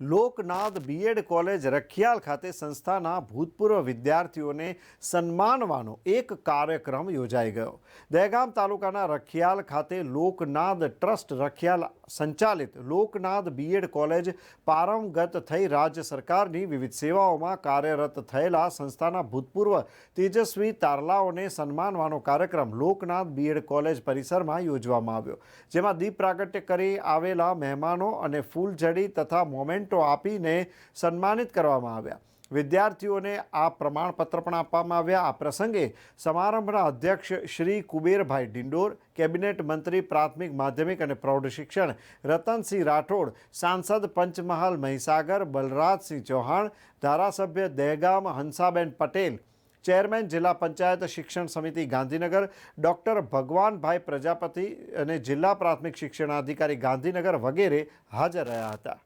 Loknath B Ed college Rakhial ખાતે સંસ્થાના ભૂતપૂર્વ વિદ્યાર્થીઓને સન્માનવાનો એક કાર્યક્રમ યોજાઈ ગયો. દહેગામ તાલુકાના રખિયાલ ખાતે લોકનાથ ટ્રસ્ટ રખિયાલ સંચાલિત લોકનાથ બીએડ કોલેજ પારંગત થઈ રાજ્ય સરકારની વિવિધ સેવાઓમાં કાર્યરત થયેલા સંસ્થાના ભૂતપૂર્વ તેજસ્વી તારલાઓને સન્માનવાનો કાર્યક્રમ લોકનાથ બીએડ કોલેજ પરિસરમાં યોજવામાં આવ્યો. જેમાં દીપ પ્રાગટ્ય કરી આવેલા મહેમાનો અને ફૂલઝડી તથા મોમેન્ટો આપીને સન્માનિત કરવામાં આવ્યા. વિદ્યાર્થીઓને આ પ્રમાણપત્ર પણ આપવામાં આવ્યા. આ પ્રસંગે સમારંભના અધ્યક્ષ શ્રી કુબેરભાઈ ડિંડોર, કેબિનેટ મંત્રી પ્રાથમિક માધ્યમિક અને પ્રૌઢ શિક્ષણ રતનસિંહ રાઠોડ, સાંસદ પંચમહાલ મહીસાગર, બલરાજસિંહ ચૌહાણ, ધારાસભ્ય દહેગામ હંસાબેન પટેલ, ચેરમેન જિલ્લા પંચાયત શિક્ષણ સમિતિ ગાંધીનગર, ડૉક્ટર ભગવાનભાઈ પ્રજાપતિ અને જિલ્લા પ્રાથમિક શિક્ષણાધિકારી ગાંધીનગર વગેરે હાજર રહ્યા હતા.